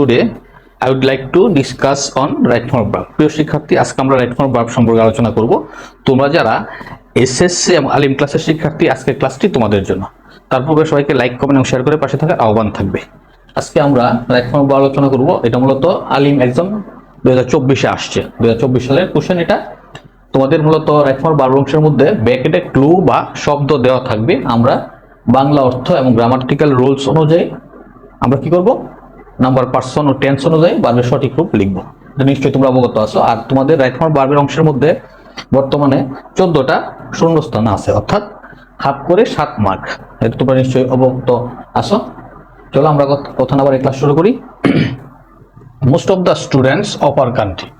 Today I would like to discuss on right form verb প্রিয় শিক্ষার্থী, আজকে আমরা রাইট ফর্ম ভার্ব সম্পর্কে আলোচনা করব। তোমরা যারা এসএসসি এবং আলিম ক্লাসের শিক্ষার্থী, আজকের ক্লাসটি তোমাদের জন্য। তারপর সবাইকে লাইক কমেন্ট এবং শেয়ার করে পাশে থাকার আহ্বান থাকবে। আজকে আমরা রাইট ফর্ম ভার্ব আলোচনা করব। এটা মূলত আলিম একজন দুই হাজার চব্বিশে আসছে। দুই হাজার চব্বিশ সালের কোশ্চেন এটা। তোমাদের মূলত রাইট ফর্ম ভার্ব অংশের মধ্যে ব্যাকেটে ক্লু বা শব্দ দেওয়া থাকবে। আমরা বাংলা অর্থ এবং গ্রামাটিক্যাল রুলস অনুযায়ী আমরা কি করব? নাম্বার পার্সন ও টেন্স অনুযায়ী বার্বের সঠিক রূপ লিখব। নিশ্চয়ই তোমরা অবগত আছো। আর তোমাদের রাইট ফর্ম বার্বের অংশের মধ্যে বর্তমানে চোদ্দটা শূন্যস্থান আছে, অর্থাৎ হাফ করে সাত মার্ক এটা তোমরা নিশ্চয়ই অবগত আছো। চলো আমরা কথা- এই ক্লাস শুরু করি। Most of the students of our country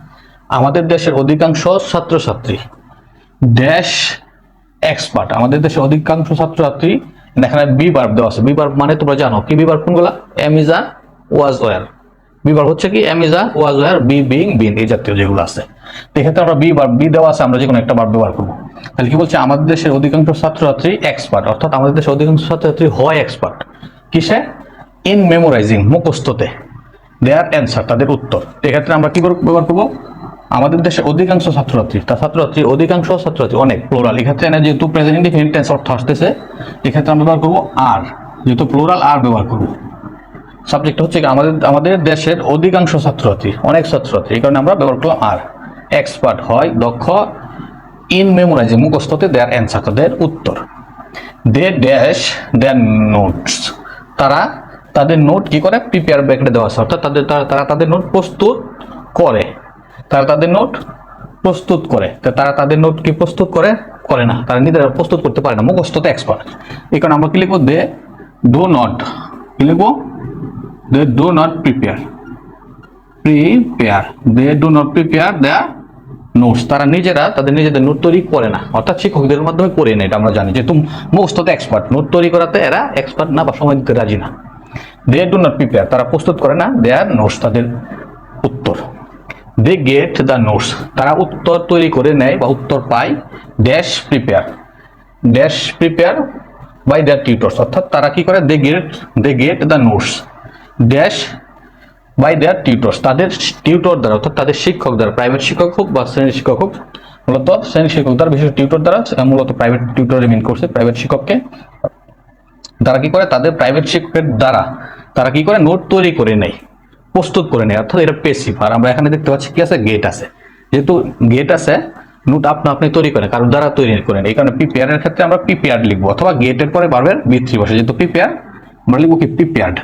আমাদের দেশের অধিকাংশ ছাত্রছাত্রী ড্যাশ এক্সপার্ট আমাদের দেশের অধিকাংশ ছাত্রছাত্রী, এখানে বি বার্ব দেওয়া আছে। বি বার্ব মানে তোমরা জানো। কি বি বার্ব কোনগুলা? Am is was were be verb হচ্ছে কি? Am is was were be being been এই জাতীয় যেগুলো আছে। এক্ষেত্রে আমরা বি বার্ব বি দেওয়া আছে, আমরা যে কোনো একটা বার্ব ব্যবহার করব। তাহলে কি বলছে? আমাদের দেশের অধিকাংশ ছাত্রছাত্রী এক্সপার্ট অর্থাৎ আমাদের দেশের অধিকাংশ ছাত্রছাত্রী হয় এক্সপার্ট কিসে? ইন মেমোরাইজিং মুখস্থতে। দেয়ার অ্যান্সার তাদের উত্তর। এক্ষেত্রে আমরা কি ব্যবহার করব? আমাদের দেশে অধিকাংশ ছাত্রছাত্রী, তা ছাত্রছাত্রী, অধিকাংশ ছাত্রছাত্রী, অনেক প্লোরাল এক্ষেত্রে এনে যেহেতু প্রেজেন্ট ইনডিফিনিট টেন্স অর্থ আসতেছে, এক্ষেত্রে আমরা ব্যবহার করব আর যেহেতু প্লোরাল আর ব্যবহার করব। সাবজেক্ট হচ্ছে আমাদের আমাদের দেশের অধিকাংশ ছাত্রছাত্রী, অনেক ছাত্রছাত্রী, এই কারণে আমরা ব্যবহার করলাম আর এক্সপার্ট হয়, দক্ষ ইন মেমোরাইজিং মুখস্থতে দেয়ার অ্যান্সার তাদের উত্তর। দে ড্যাশ দেয়ার নোটস তারা, তাদের নোট কি করে? প্রিপেয়ার ব্যাকেটে দেওয়া আছে। অর্থাৎ তাদের, তারা তাদের নোট প্রস্তুত করে। তারা তাদের নোট প্রস্তুত করে। তারা তাদের নোট কি প্রস্তুত করে? করে না। তারা নিজেরা প্রস্তুত করতে পারে না। মুখস্থতে এক্সপার্ট এই কারণে আমরা কি লিখব? দে ডু নট কি লিখব? They do not prepare prepare they do not prepare their notes তারা নিজেরা তাদের নিজেদের নোট তৈরি করে না। অর্থাৎ শিক্ষকদের মাধ্যমে করে না, এটা আমরা জানি। যেহেতু মুখস্থতে এক্সপার্ট নোট তৈরি করাতে এরা এক্সপার্ট না বা সময় দিতে রাজি না। দে ডু নট প্রিপেয়ার তারা প্রস্তুত করে না দেয়ার নোটস তাদের উত্তর। দে গেট দ্য নোটস তারা উত্তর তৈরি করে নেয় বা উত্তর পায়। Dash prepare dash prepare by the tutors অর্থাৎ তারা কি করে? They get they get the notes dash by their tutors তাদের টিউটর দ্বারা, অর্থাৎ তাদের শিক্ষক দ্বারা প্রাইভেট শিক্ষক হোক বা শ্রেণি শিক্ষক হোক, মূলত শ্রেণি শিক্ষক দ্বারা বিশেষ টিউটর দ্বারা মূলত প্রাইভেট টিউটর মিন করছে প্রাইভেট শিক্ষককে। তারা কি করে? তাদের প্রাইভেট শিক্ষকের দ্বারা, তারা কি করে? নোট তৈরি করে নেয়, প্রস্তুত করে নেয়, অর্থাৎ এটা পেসিভ আর আমরা এখানে দেখতে পাচ্ছি কি আছে? গেট আছে। যেহেতু গেট আছে নোট আপনা আপনি তৈরি করে কারণ দ্বারা তৈরি করেন এই কারণে প্রিপেয়ারের ক্ষেত্রে আমরা প্রিপেয়ার্ড লিখব, অথবা গেটের পরে বারবার বৃত্তি বসে। যেহেতু প্রিপেয়ার আমরা লিখব কি? প্রিপেয়ার্ড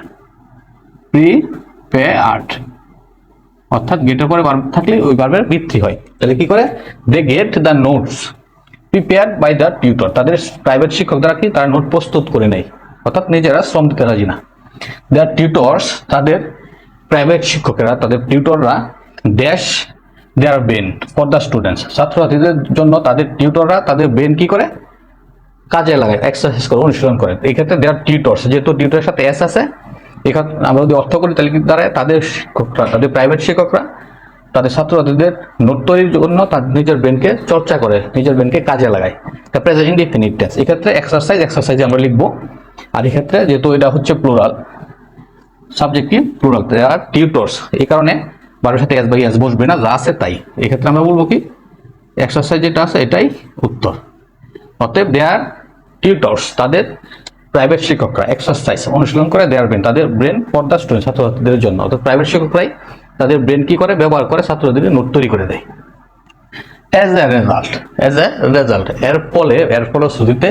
প্রিপেয়ার্ড অর্থাৎ গেটের পরে বার থাকলে ওই বারবার বৃদ্ধি হয়। তাহলে কি করে? They get the notes prepared by the tutor তাদের প্রাইভেট শিক্ষক দ্বারা কি? তারা নোট প্রস্তুত করে নেয়। অর্থাৎ নিজেরা শ্রম দিতে রাজি না। দেয়ার টিউটর্স তাদের প্রাইভেট শিক্ষকেরা, তাদের টিউটররা dash their brain for the students ছাত্রছাত্রীদের জন্য তাদের টিউটররা তাদের ব্রেন কি করে? কাজে লাগায় এক্সারসাইজ করে, অনুশীলন করে। এই ক্ষেত্রে দেয়ার টিউটর্স যেহেতু টিউটরের সাথে এস আছে এখানে আমরা যদি অর্থ করি, তাহলে কি দাঁড়ায় তাদের শিক্ষকরা, তাদের প্রাইভেট শিক্ষকরা, তাদের ছাত্রছাত্রীদের নোট তৈরির জন্য তাদের নিজের ব্রেনকে চর্চা করে, নিজের ব্রেনকে কাজে লাগায়। তা প্রেজেন্ট ইনডিফিনিট এক্ষেত্রে এক্সারসাইজ এক্সারসাইজ আমরা লিখব। আর এক্ষেত্রে যেহেতু এটা হচ্ছে প্লুরাল সাবজেক্ট কি? প্লুরাল আর টিউটর্স এই কারণে বারোর সাথে এস বাই এস বসবে না, যা আছে তাই। এক্ষেত্রে আমরা বলব কি? এক্সারসাইজ যেটা আছে, এটাই উত্তর। অতএব দেয়ার টিউটর্স তাদের প্রাইভেট শিক্ষকরা এক্সারসাইজ অনুশীলন করে দেয়ার ব্রেন তাদের ব্রেন পর্দা দ্য স্টুডেন্ট ছাত্রছাত্রীদের জন্য। অর্থাৎ প্রাইভেট শিক্ষকরাই তাদের ব্রেন কি করে? ব্যবহার করে ছাত্রছাত্রীদের নোট তৈরি করে দেয়। As a result as a result এর ফলে, এর ফলশ্রুতিতে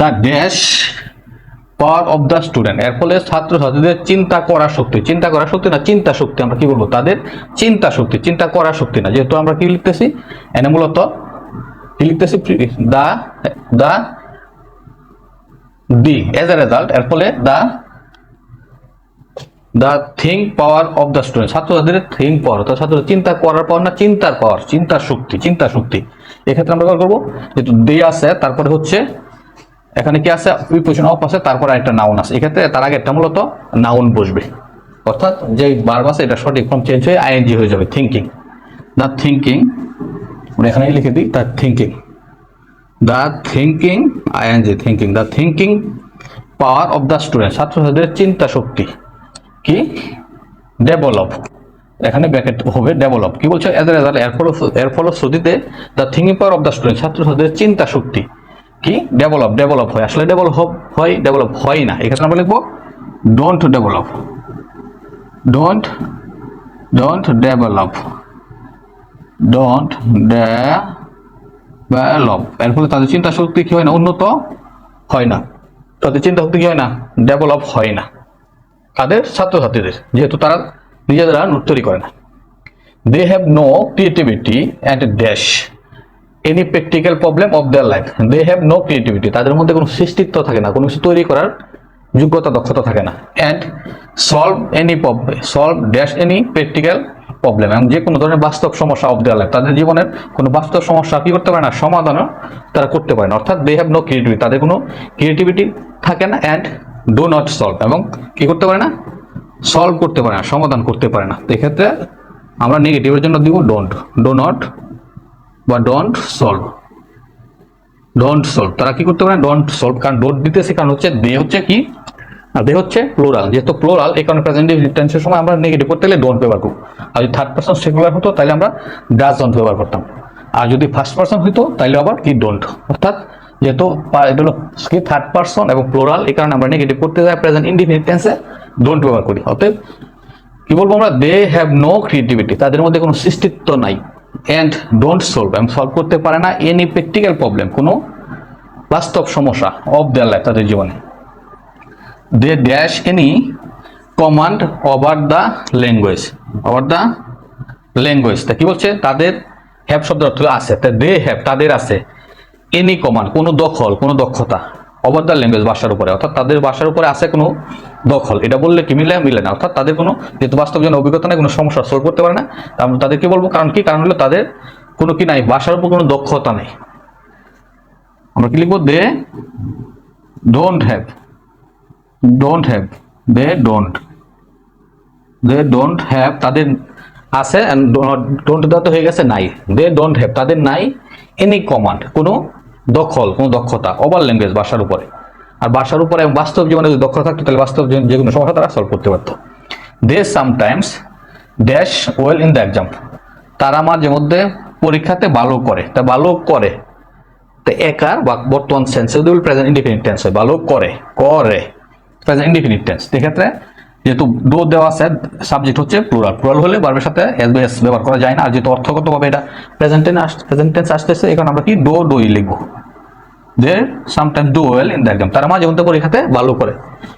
the dash power of the student এর ফলে ছাত্রছাত্রীদের চিন্তা করার শক্তি, চিন্তা করার শক্তি না, চিন্তা শক্তি আমরা কি বলব? তাদের চিন্তা শক্তি, চিন্তা করার শক্তি না। যেহেতু আমরা কি লিখতেছি? এনে মূলত কি লিখতেছি? দা দা দি এজ এ রেজাল্ট এর ফলে the the think power of the student ছাত্র ছাত্রছাত্রীদের থিঙ্ক পাওয়ার অর্থাৎ ছাত্রদের চিন্তা করার পাওয়ার না চিন্তার পাওয়ার চিন্তার শক্তি চিন্তা শক্তি। এক্ষেত্রে আমরা ব্যবহার করব, যেহেতু দে আছে, তারপরে হচ্ছে, এখানে কি আছে? প্রিপোজিশন অফ আছে, তারপরে একটা নাউন আছে। এক্ষেত্রে তার আগে একটা মূলত নাউন বসবে। অর্থাৎ যে বার্ব আছে, এটা সঠিক ফর্ম চেঞ্জ হয়ে আইএনজি হয়ে যাবে থিঙ্কিং দ্য থিঙ্কিং আমরা এখানে লিখে দিই the thinking the thinking ING thinking the thinking power of the student ছাত্রছাত্রীদের চিন্তা শক্তি। কি? ডেভেলপ এখানে ব্যাকেট হবে ডেভেলপ কি বলছে? এজ এ রেজাল্ট এর ফল এর ফলশ্রুতিতে the thinking power of the student ছাত্রছাত্রীদের চিন্তা শক্তি। কি? ডেভেলপ ডেভেলপ হয়। আসলে ডেভেলপ হয় ডেভেলপ হয় না। এখানে আমরা লিখব don't develop don't don't develop don't develop এর ফলে তাদের চিন্তা শক্তি কি হয় না? উন্নত হয় না। তাদের চিন্তা শক্তি কি হয় না? ডেভেলপ হয় না। তাদের ছাত্রছাত্রীদের, যেহেতু তারা নিজেরা নোট তৈরি করে না। They have no creativity and dash any practical problem of their life they have no creativity তাদের মধ্যে কোনো সৃষ্টিত্ব থাকে না, কোনো কিছু তৈরি করার যোগ্যতা, দক্ষতা থাকে না। And solve any problem solve dash any practical problem এবং যে কোনো ধরনের বাস্তব সমস্যা অফ দেয়ার লাইফ তাদের জীবনের কোনো বাস্তব সমস্যা কী করতে পারে না, সমাধানও তারা করতে পারে না। অর্থাৎ দে হ্যাভ নো ক্রিয়েটিভিটি তাদের কোনো ক্রিয়েটিভিটি থাকে না অ্যান্ড ডো নট সলভ এবং কী করতে পারে না? সলভ করতে পারে না, সমাধান করতে পারে না। এক্ষেত্রে আমরা নেগেটিভের জন্য দিব ডোন্ট ডো নট বা ডোন্ট সলভ ডোন্ট সলভ তারা কি করতে পারে ডোন্ট সলভ কারণ ডোন্ট দিতেছে, কারণ হচ্ছে দে হচ্ছে কি? আর দে হচ্ছে প্লোরাল যেহেতু প্লোরাল এই কারণে প্রেজেন্ট টেন্সের সময় আমরা নেগেটিভ করতে গেলে ডোন্ট ব্যবহার করব। আর যদি থার্ড পার্সন সিঙ্গুলার হতো, তাহলে আমরা ডাজ ডোন্ট ব্যবহার করতাম। আর যদি ফার্স্ট পার্সন হইতো, তাহলে আবার কি ডোন্ট অর্থাৎ যেহেতু হলো কি থার্ড পার্সন এবং প্লোরাল এই কারণে আমরা নেগেটিভ করতে যাই প্রেজেন্ট ইনডিফিনিট টেন্সে ডোন্ট ব্যবহার করি। অতএব কি বলব আমরা? দে হ্যাভ নো ক্রিয়েটিভিটি তাদের মধ্যে কোনো সৃষ্টিত্ব নাই। অ্যান্ড ডোন্ট সলভ এবং সলভ করতে পারে না এনি প্র্যাকটিক্যাল প্রবলেম কোনো বাস্তব সমস্যা অফ দেয়ার লাইফ তাদের জীবনে। They dash any command over the language over the language তা কি বলছে? তাদের হ্যাভ শব্দ অর্থ আছে। তা দে হ্যাভ তাদের আছে। এনি কমান্ড কোনো দখল, কোনো দক্ষতা ওভার দ্য ল্যাঙ্গুয়েজ ভাষার উপরে। অর্থাৎ তাদের ভাষার উপরে আছে কোনো দখল। এটা বললে কি মিলে? মিলে না। অর্থাৎ তাদের কোনো যেহেতু বাস্তব জন অভিজ্ঞতা নেই, কোনো সমস্যা সলভ করতে পারে না আমরা তাদেরকে বলব। কারণ কি? কারণ হলো তাদের কোনো কি নাই, ভাষার উপর কোনো দক্ষতা নেই। আমরা কি লিখব? They don't have don't have they don't they don't have তাদের আছে ডোন্ট দেওয়া তো হয়ে গেছে নাই। দে ডোন্ট হ্যাভ তাদের নাই এনি কমান্ড কোনো দখল, কোনো দক্ষতা ওভার ল্যাঙ্গুয়েজ ভাষার উপরে। আর ভাষার উপরে বাস্তব জীবনে যদি দক্ষতা থাকতো, তাহলে বাস্তব জীবনে যে কোনো সমস্যা তারা সলভ করতে পারতো। They sometimes dash well in the exam তারা মাঝে মধ্যে পরীক্ষাতে ভালো করে। তা ভালো করে। তো একার বা বর্তমান সেন্সে প্রেজেন্ট ইন্ডিফিনিট টেন্স হয়, ভালো করে করে। প্রেজেন্ট ইন্ডিফিনিট টেন্স এক্ষেত্রে যেহেতু ডো দেওয়া আছে সাবজেক্ট হচ্ছে প্লুরাল প্লুরাল হলে বারবের সাথে এস বাই এস ব্যবহার করা যায় না। আর যেহেতু অর্থগতভাবে এটা প্রেজেন্ট টেন্স প্রেজেন্ট টেন্স আসতেছে এখন আমরা কি ডো ডোই লিখব। They sometime do well in the exam তারা মাঝে মধ্যে পরীক্ষাতে ভালো করে।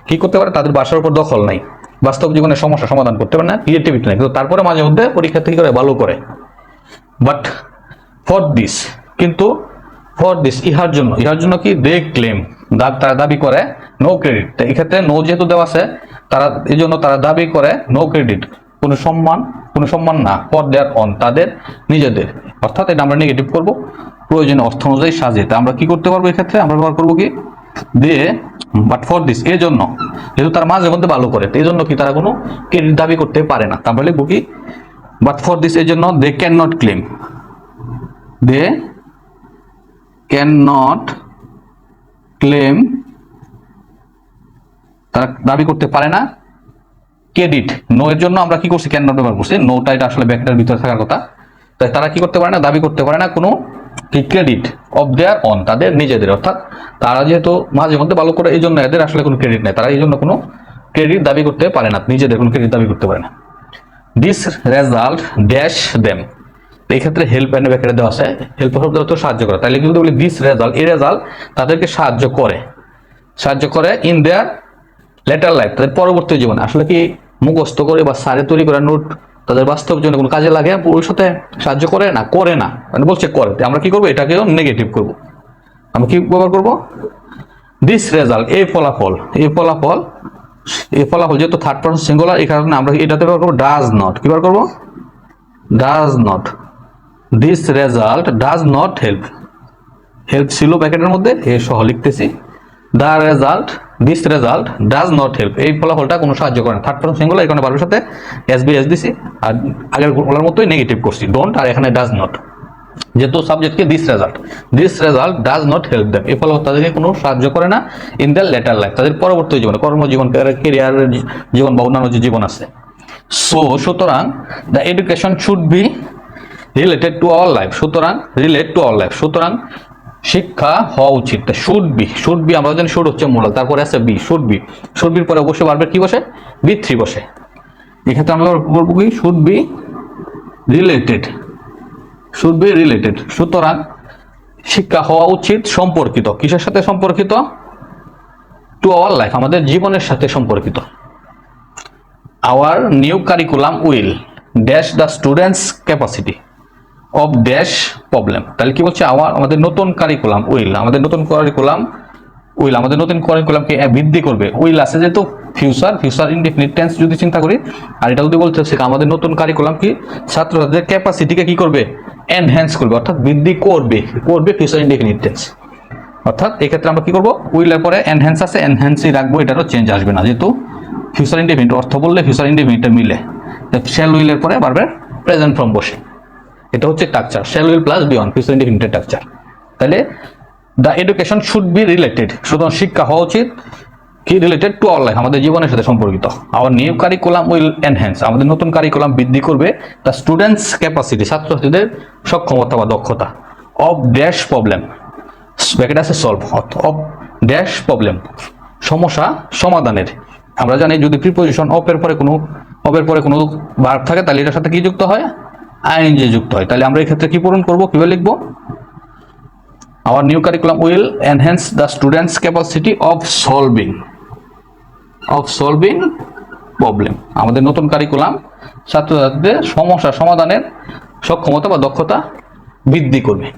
কি করতে পারে? তাদের বাসার উপর দখল নাই। বাস্তব জীবনে সমস্যা, সমাধান করতে পারে না ক্রিয়েটিভিটি নেই। কিন্তু তারপরে মাঝে মধ্যে পরীক্ষা থেকে করে? ভালো করে। বাট ফর দিস কিন্তু ফর দিস ইহার জন্য ইহার জন্য কি? দে ক্লেম তারা দাবি করে নো ক্রেডিট এক্ষেত্রে নো যেহেতু দেওয়া আছে, তারা এই জন্য তারা দাবি করে নো ক্রেডিট কোনো সম্মান কোনো সম্মান না ফর দেয়ার অন তাদের নিজেদের। অর্থাৎ এটা আমরা নেগেটিভ করব, প্রয়োজনীয় অর্থ অনুযায়ী সাজিয়ে। তা আমরা কি করতে পারব এক্ষেত্রে আমরা ব্যবহার করব কি? দে বাট ফর দিস এর জন্য। যেহেতু তারা মাঝে মধ্যে ভালো করে, তো এই জন্য কি তারা কোনো ক্রেডিট দাবি করতে পারে না। তারপরে লিখব কি? বাট ফর দিস এর জন্য they can not claim they can not claim তারা দাবি করতে পারে না। ক্রেডিট নো এর জন্য আমরা কি করছি? ক্যান নট ব্যবহার করছি। নোটা এটা আসলে ব্যাকেটের ভিতরে থাকার কথা। তাই তারা কি করতে পারে না? দাবি করতে পারে না কোনো ক্রেডিট অফ দেয়ার অন তাদের নিজেদের। অর্থাৎ তারা যেহেতু মাঝে মধ্যে ভালো করে এই জন্য এদের আসলে কোনো ক্রেডিট নেই। তারা এই জন্য কোনো ক্রেডিট দাবি করতে পারে না। নিজেদের কোনো ক্রেডিট দাবি করতে পারে না। দিস রেজাল্ট ড্যাশ দেম এই ক্ষেত্রে হেল্প এন্ড ব্যাকেটে দেওয়া আছে। হেল্প শব্দ অর্থ সাহায্য করা। তাহলে কিন্তু বলি দিস রেজাল্ট এই রেজাল্ট তাদেরকে সাহায্য করে। সাহায্য করে ইন দেয়ার লেটার লাইফ তাদের পরবর্তী জীবনে। আসলে কি মুখস্থ করে বা সারে তৈরি করা নোট তাদের বাস্তব জীবনে কোনো কাজে লাগে? ভবিষ্যতে সাহায্য করে না? করে না। মানে বলছে করে। আমরা কি করব? এটাকেও নেগেটিভ করব। আমরা কি ব্যবহার করব? দিস রেজাল্ট এই ফলাফল এই ফলাফল এই ফলাফল যেহেতু থার্ড পার্সন সিঙ্গুলার এই কারণে আমরা এটাতে ব্যবহার করব ডাজ নট কি ব্যবহার করব? Does not this result does not help help ছিল প্যাকেটের মধ্যে, এ সহ লিখতেছি। The result this result does not help এই ফলাফলটা কোনো সাহায্য করে না। থার্ড পার্সন সিঙ্গুলার এখানে বারবার সাথে এস বি এস দিছি। আর আগের বলার মতোই নেগেটিভ করছি। ডোন্ট আর এখানে ডাজ নট যেহেতু সাবজেক্টকে this result this result does not help them এই ফলাফল তাদেরকে কোনো সাহায্য করে না ইন দ্য লেটার লাইফ তাদের পরবর্তী জীবনে, কর্মজীবন ক্যারিয়ারের জীবন বা অন্যান্য যে জীবন আছে। সো সুতরাং the education should be related to our life সুতরাং রিলেট টু আওয়ার লাইফ সুতরাং শিক্ষা হওয়া উচিত। শুড বি শুড বি আমরা জানি শুড হচ্ছে মূল তারপরে আছে বি শুড বি শুড বির পরে অবশ্যই বারবার কি বসে? বি থ্রি বসে। এক্ষেত্রে আমরা বলব কি? Should be related should be related সুতরাং শিক্ষা হওয়া উচিত সম্পর্কিত। কিসের সাথে সম্পর্কিত? টু আওয়ার লাইফ আমাদের জীবনের সাথে সম্পর্কিত। Our new curriculum will dash the students capacity of dash problem তাহলে কি বলছে? আমার, আমাদের নতুন কারিকুলাম উইল, আমাদের নতুন কারিকুলাম উইল, আমাদের নতুন কারিকুলামকে বৃদ্ধি করবে। উইল আছে যেহেতু ফিউচার ফিউচার ইনডিফিনিট টেন্স যদি চিন্তা করি, আর এটা যদি বলতেছে আমাদের নতুন কারিকুলাম কি? ছাত্রছাত্রীদের ক্যাপাসিটিকে কি করবে? এনহ্যান্স করবে, অর্থাৎ বৃদ্ধি করবে করবে ফিউচার ইনডিফিনিট টেন্স অর্থাৎ এক্ষেত্রে আমরা কি করব? উইলের পরে এনহ্যান্স আছে এনহ্যান্সই রাখব, এটারও চেঞ্জ আসবে না, যেহেতু ফিউচার ইন্ডিপেন্ডেন্ট অর্থ বললে ফিউচার ইন্ডিপেন্ডেন্ট মিলে। শ্যাল উইলের পরে বারবার প্রেজেন্ট ফর্ম বসে। এটা হচ্ছে structure shall will plus beyond future independent structure তাহলে the education should be related সুতরাং শিক্ষা হওয়া উচিত, কি রিলেটেড টু আওয়ার লাইফ আমাদের জীবনের সাথে সম্পর্কিত। Our new curriculum will enhance আমাদের নতুন কারিকুলাম বৃদ্ধি করবে দ্য স্টুডেন্টস ক্যাপাসিটি ছাত্রছাত্রীদের সক্ষমতা বা দক্ষতা অফ ড্যাশ প্রবলেম ব্যাকেট আছে সলভ অফ ড্যাশ প্রবলেম সমস্যা সমাধানের। আমরা জানি যদি প্রিপোজিশন অফের পরে কোনো অফের পরে কোনো ভার্ব থাকে, তাহলে এটার সাথে কি যুক্ত হয়? আইএনজি যুক্ত হয়। তাহলে আমরা এই ক্ষেত্রে কি পূরণ করব? কীভাবে লিখব? Our new curriculum will enhance the students capacity of solving of solving problem আমাদের নতুন কারিকুলাম ছাত্রছাত্রীদের সমস্যা সমাধানের সক্ষমতা বা দক্ষতা বৃদ্ধি করবে।